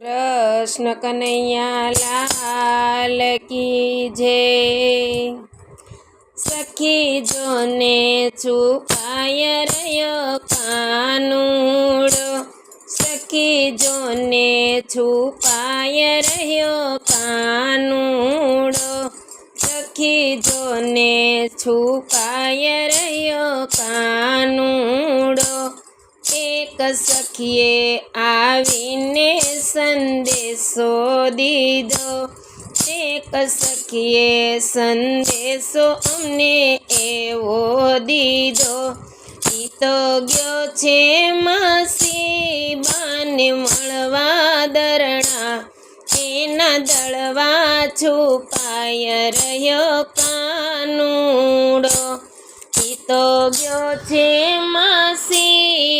કૃષ્ણ કનૈયા લાલ કી જે? સખી જોને છુપાય રહ્યો કાનુડો. સખી જોને છુપાય રહ્યો કાનુડો. સખી જોને છુપાય રહ્યો કાનુડો. એક સખીએ આવીને સંદેશો દીધો. એક સખીએ સંદેશો અમને એવો દીધો. ઈ તો ગયો છે માસી બાને મળવા દરણા. એના દળવા છુપાય રહ્યો કાનુડો. ઈ તો ગયો છે માસી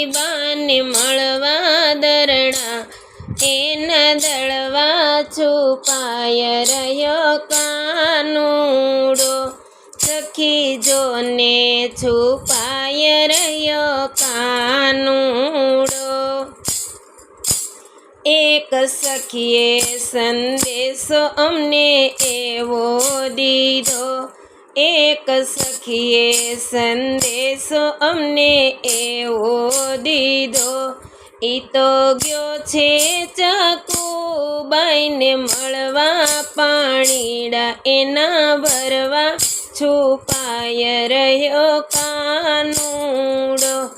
બાને મળવા દરણા એના દળવા છુપાય રહ્યો કાનુડો. સખી જોને છુપાય રહ્યો કાનુડો. એક સખીએ સંદેશો અમને એવો દીધો એક સખીએ સંદેશો અમને એવો દીધો. ઈ તો ગયો છે ચકુબાઈને મળવા, પાણીડા એના ભરવા. છુપાય રહ્યો કાનુડો.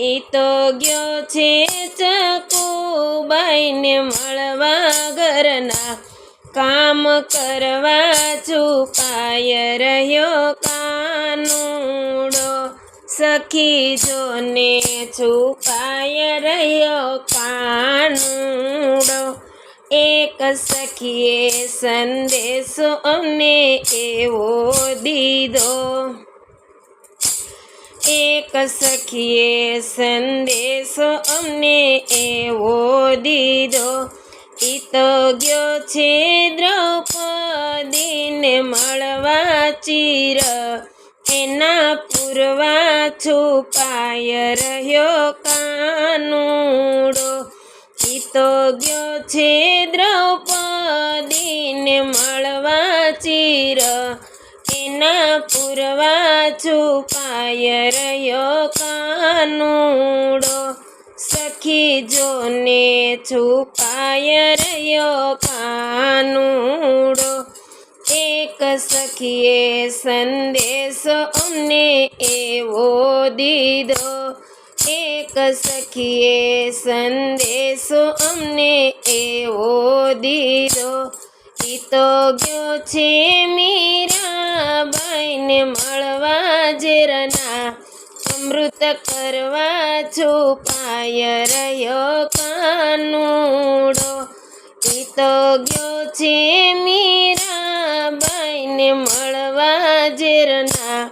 ઈ તો ગયો છે ચકુબાઈને મળવા ઘરના કામ કરવા છુપાય રહ્યો કાનુડો. સખી જોને છુપાય રહ્યો કાનુડો. એક સખીએ સંદેશો અમને એવો દીધો. એક સખીએ સંદેશો અમને એવો દીધો. ઈ તો ગયો છે દ્રૌપદીને મળવા ચીર. એના પૂરવા છુપાય રહ્યો કાનુડો. તો ગયો છે દ્રૌપદીને મળવા ચીર. એના પૂરવા છુપાય રહ્યો કાનુડો. સખી જોને છુપાય રહ્યો કાનુડો. એક સખીએ સંદેશો અમને એવો દીધો. એક સખીએ સંદેશો અમને એવો દીધો. ઈ તો ગયો છે મીરાબાઈને મળવા જેરના અમૃત કરવા છુપાય રહ્યો કાનુડો. તો ગયો છે મીરાબાઈને મળવા જેરના.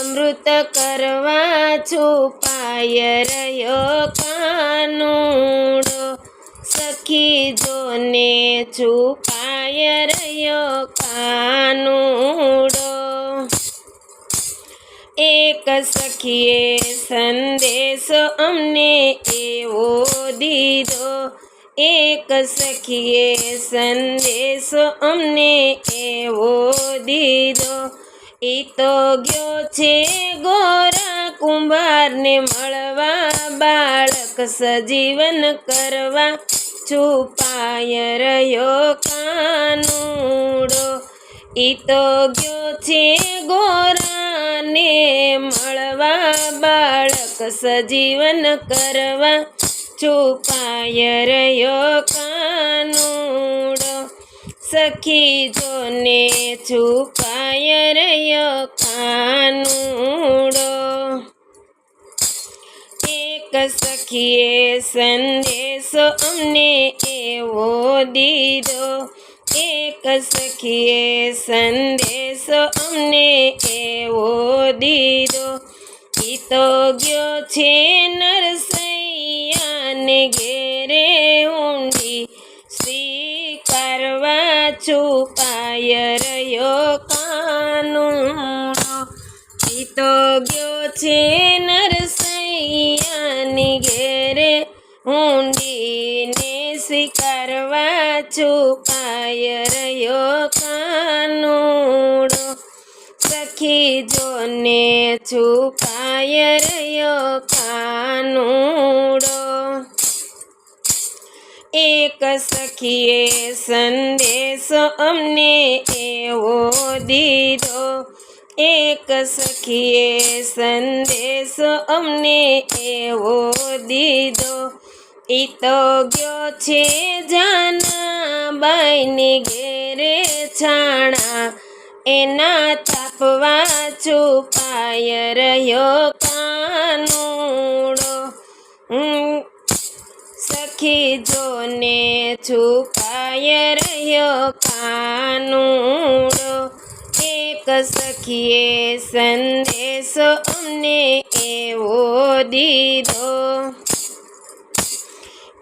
અમૃત કરવા છુપાય રહ્યો કાનુડો. સખી જોને છુપાય રહ્યો કાનુડો. એક સખીએ સંદેશ અમને એવો દીધો. એક સખીએ સંદેશ અમને એવો દીધો. એ તો ગયો છે ગોરા કુંભારને મળવા, બાળક સજીવન કરવા. છુપાય રહ્યો કાનુડો. ગયો છે ગોરાને મળવા, બાળક સજીવન કરવા. છુપાય રહ્યો કાનુડો સખી જોને છુપાય રહ્યો કાનુડો. એક સખીએ સંદેશો અમને એવો દીધો એક સખીએ સંદેશો અમને એવો દીધો. ઈ તો ગયો છે નરસૈયાને ઘેરે ઊંડી. સ્વીકારવા છુપાય રહ્યો કાનુડો. ઈ ગયો છે નરસૈયાની છુપાય રહ્યો કાનુડો. સખી જોને છુપાય રહ્યો કાનુડો. એક સખીએ સંદેશો અમને એવો દીધો. એક સખીએ સંદેશો અમને એવો દીધો. ઈ તો ગયો છે જાના બાઈની ઘેરે છાણા. એના તાપવા છુપાય રહ્યો કાનુડો. સખી જોને છુપાય રહ્યો કાનુડો. એક સખીએ સંદેશો અમને એવો દીધો.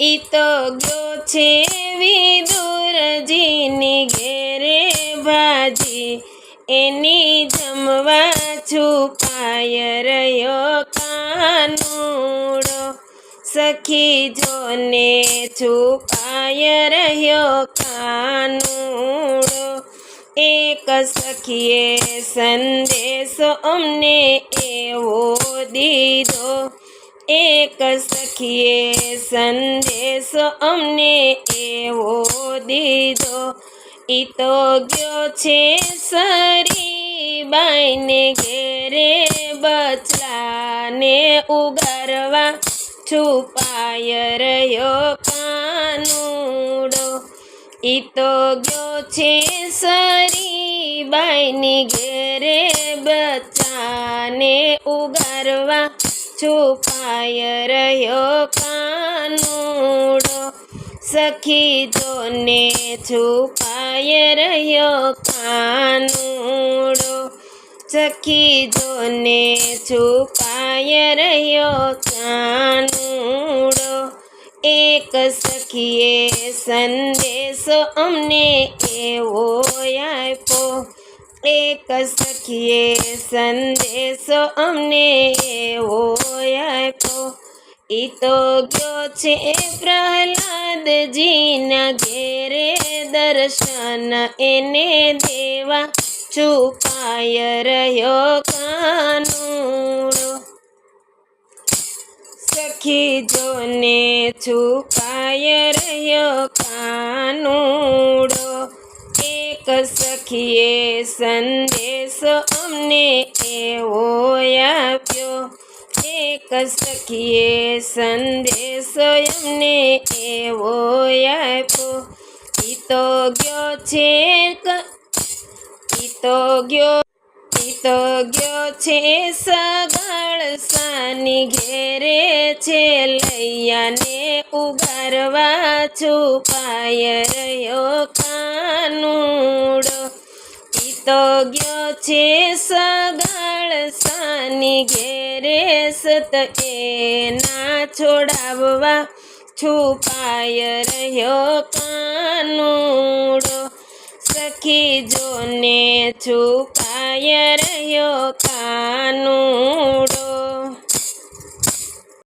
ઈ તો ગયો છે વિદુરજીની ઘેરે ભાજી એની જમવા છુપાય રહ્યો કાનુડો. સખી જોને છુપાય રહ્યો કાનુડો. એક સખીએ સંદેશો અમને એવો દીધો. એક સખીએ સંદેશો અમને એવો દીધો. ઈ તો ગયો છે સરી બાઈને ઘેરે બચલાને ઉગારવા. છુપાય રહ્યો કાનુડો. ઈ તો ગયો છે સરી બાઈની ઘેરે બચ્ચાને ઉગારવા. છુપાય રહ્યો કાનુડો. સખી જોને છુપાય રહ્યો કાનુડો. સખી જોને છુપાય રહ્યો કાનુડો. એક સખીએ સંદેશો અમને એવો આપ્યો. એક સખીએ સંદેશો અમને એવો આપ્યો ઈ તો ગયો છે પ્રહલાદજીના ઘેરે દર્શન. એને દેવા છુપાય રહ્યો કાનુડો. સખી જોને છુપાય રહ્યો કાનુડો. સખીએ સંદેશો અમને એવો આપ્યો. એક સખીએ સંદેશ અમને એવો આપ્યો. ઈ ગયો છે ઈ ગયો ઈ ગયો છે સગાળ સાની ઘેરે છે લૈયાને ઉગારવા છુપાય રહ્યો કાનુડો. ઈ તો ગયો છે સગાળ, સાની ઘેરે સત એના છોડાવવા છુપાય રહ્યો કાનુડો. સખી જોને છુપાય રહ્યો કાનુડો.